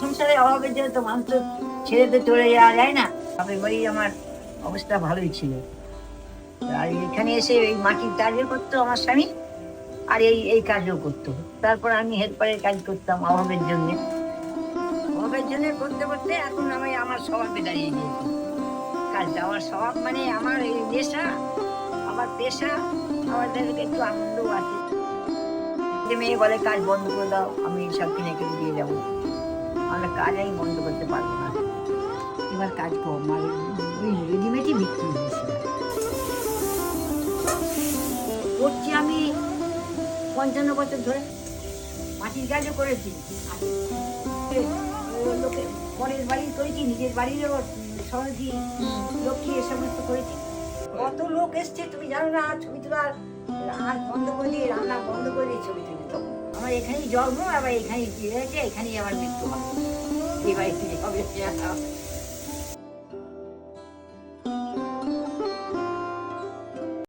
সংসারে তো মানুষ তো ছেড়ে তো চলে যাওয়া যায় না তবে ওই আমার অবস্থা ভালোই ছিল। আর এখানে এসে এই মাটির কাজও করতো, আমার স্বামী, আর এই এই কাজও করতো। তারপর আমি হেল্পারের কাজ করতাম অভাবের জন্য। অভাবের জন্য করতে করতে এখন আমি আমার স্বভাবে দাঁড়িয়ে গিয়েছি। কাজটা আমার স্বভাব মানে আমার এই নেশা, আমার পেশা আমাদের একটু আনন্দও আছে। মেয়ে বলে, কাজ বন্ধ করে দাও, আমি সব কিনে কিনে দিয়ে যাব। আমরা কাজ আমি বন্ধ করতে পারব না। এবার কাজ কম, আর ওই রেডিমেডই বিক্রি হয়েছে। করছি আমি পঞ্চান্ন বছর ধরে। মাটির কাজও করেছি। আর লোকে পরের বাড়ির করেছি, নিজের বাড়িরও সমিতি লক্ষ্মী, এ সমস্ত করেছি। কত লোক এসছে, তুমি জানো না, ছবি তোলার হাত বন্ধ করে দিয়ে রান্না বন্ধ করে দিয়ে এখানেই জন্ম আবার এখানেই এখানে আবার এখানেই আমার মৃত্যু হবে এবার এখানে হবে?